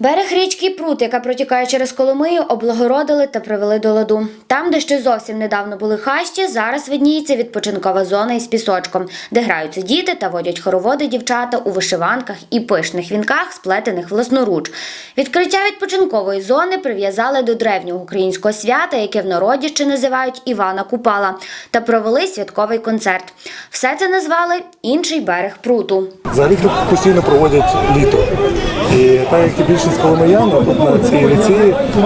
Берег річки Прут, яка протікає через Коломию, облагородили та привели до ладу. Там, де ще зовсім недавно були хащі, зараз видніється відпочинкова зона із пісочком, де граються діти та водять хороводи дівчата у вишиванках і пишних вінках, сплетених власноруч. Відкриття відпочинкової зони прив'язали до древнього українського свята, яке в народі ще називають Івана Купала, та провели святковий концерт. Все це назвали інший берег пруту. Взагалі постійно проводять літо. І так як і більшість коломиян, тут на цій ріці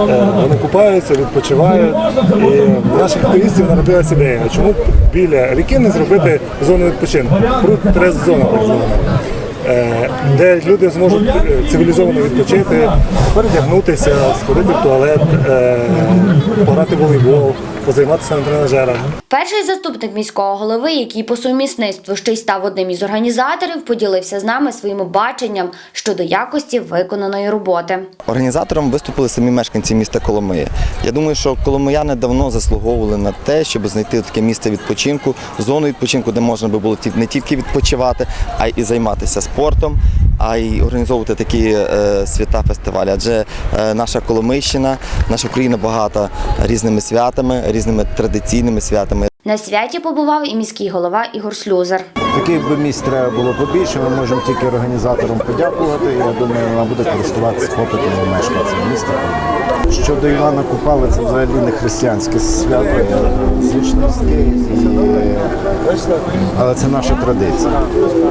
е, вони купаються, відпочивають. І в наших активістів народилась ідея, чому біля ріки не зробити зону відпочинку? Прут трес-зона так звана. Е, Де люди зможуть е, цивілізовано відпочити, передягнутися, сходити в туалет, пограти волейбол, позайматися на тренажерах. Перший заступник міського голови, який по сумісництву ще й став одним із організаторів, поділився з нами своїм баченням щодо якості виконаної роботи. Організатором виступили самі мешканці міста Коломиї. Я думаю, що коломияни давно заслуговували на те, щоб знайти таке місце відпочинку, зону відпочинку, де можна би було не тільки відпочивати, а й займатися спортом, а й організовувати такі е, свята фестивалі. Адже е, наша Коломийщина, наша Україна багата різними святами, різними традиційними святами. На святі побував і міський голова Ігор Слюзар. Таких би місць треба було побільше. Ми можемо тільки організаторам подякувати. Я думаю, вона буде користуватися попитом у мешканців міста. Щодо Івана Купала, це взагалі не християнське свято, а язичницьке, але це наша традиція.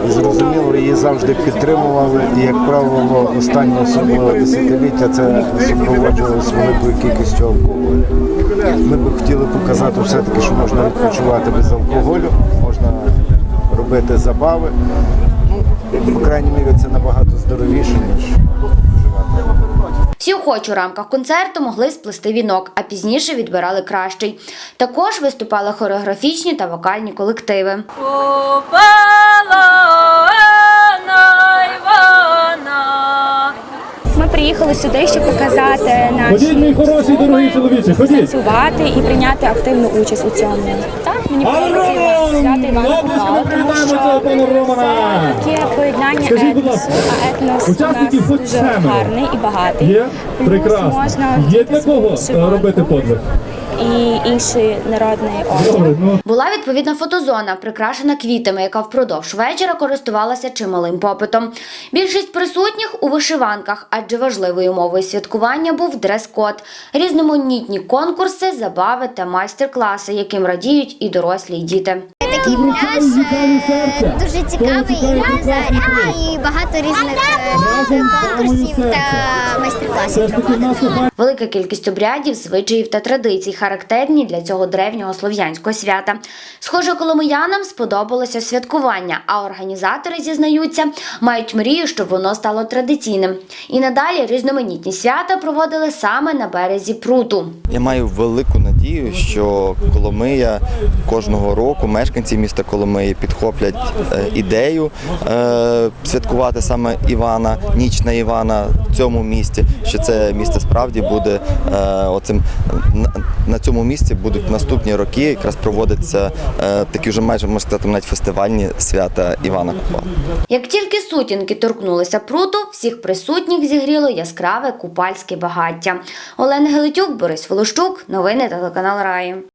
І зрозуміло, її завжди підтримували. І, як правило, останнє особливо десятиліття це супроводжувалося великою кількістю алкоголю. Ми би хотіли показати все-таки, що можна відпочивати без алкоголю, можна робити забави. Ну, по крайній мірі, це набагато здоровіше, ніж вживати. Всі охочі у рамках концерту могли сплести вінок, а пізніше відбирали кращий. Також виступали хореографічні та вокальні колективи. Купала Ходіть, мій хороший, дорогий чоловіче, ходіть. Працювати і прийняти активну участь у цьому. Так, мені подобається свято Івана Купала, тому що таке поєднання Скажіть, будь етносу, а етнос у учасників нас хоч дуже гарний і багатий. Є? Плюс Прекрасно. можна Є для кого е, робити подвиг? І інший народний одяг. Була відповідна фотозона, прикрашена квітами, яка впродовж вечора користувалася чималим попитом. Більшість присутніх у вишиванках, адже важливою мовою святкування був дрес-код, різноманітні конкурси, забави та майстер-класи, яким радіють і дорослі, і діти. Такий пляж дуже цікавий і і багато різних е, конкурсів та майстер-класів. Велика кількість обрядів, звичаїв та традицій, характерні для цього древнього слов'янського свята. Схоже, коломиянам сподобалося святкування, а організатори зізнаються, мають мрію, щоб воно стало традиційним. І надалі різноманітні свята проводили саме на березі пруту. Я маю велику надію, що Коломия кожного року мешканці міста Коломиї підхоплять е, ідею е, святкувати саме Івана, ніч на Івана в цьому місті. Що це місто справді буде е, оцим на, цьому місці будуть наступні роки якраз проводиться е, такі вже майже можна сказати навіть фестивальні свята Івана Купала. Як тільки сутінки торкнулися пруту, всіх присутніх зігріло яскраве купальське багаття. Олена Гелетюк, Борис Волощук, новини телеканал Раї.